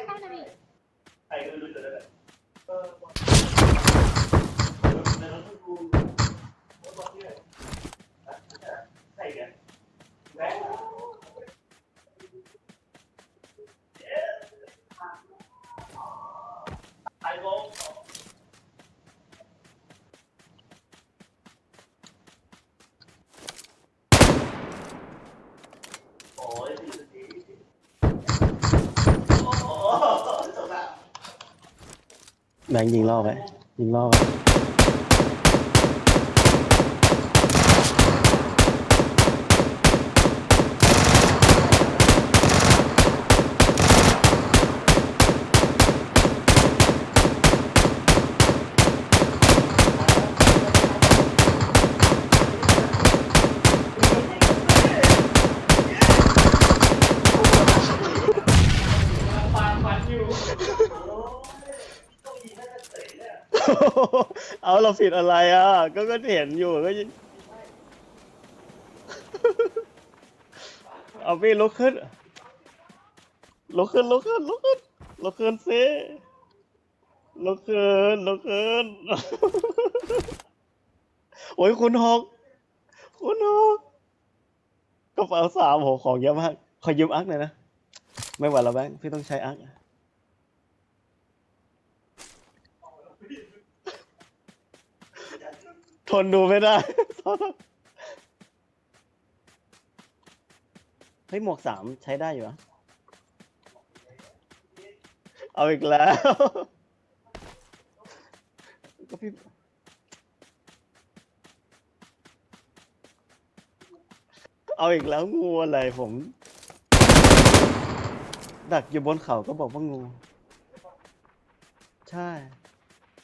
enemy! ใช่ Enemy! ใครก็ไม่รู้จะได้แบบเออในรถกูรถที่ไหนใช่แกแม่ไแบงค์ยิงล่อไปยิงล่อไป ปานฟันอยู่ต้องยิงให้มันเตะ เอาเราผิดอะไรอะ ก็ก็เห็นอยู่ก็ยิงเอาพี่ลุกขึ้น ลุกขึ้นลุกขึ้นลุกขึ้นลุกขึ้นสิลุกขึ้นลุกขึ้น โอ้ยคุณหก คุณหกกระเป๋าสามโหของเยอะมาก ขอยืมอักหน่อยนะ ไม่ไหวแล้วแบงค์พี่ต้องใช้อัก ทนดูไม่ได้ เฮ้ยหมวกสามใช้ได้อยู่อะเอาอีกแล้วก็พี่เอาอีกแล้วงูอะไรผม ดักอยู่บนเขาก็บอกว่างู ใช่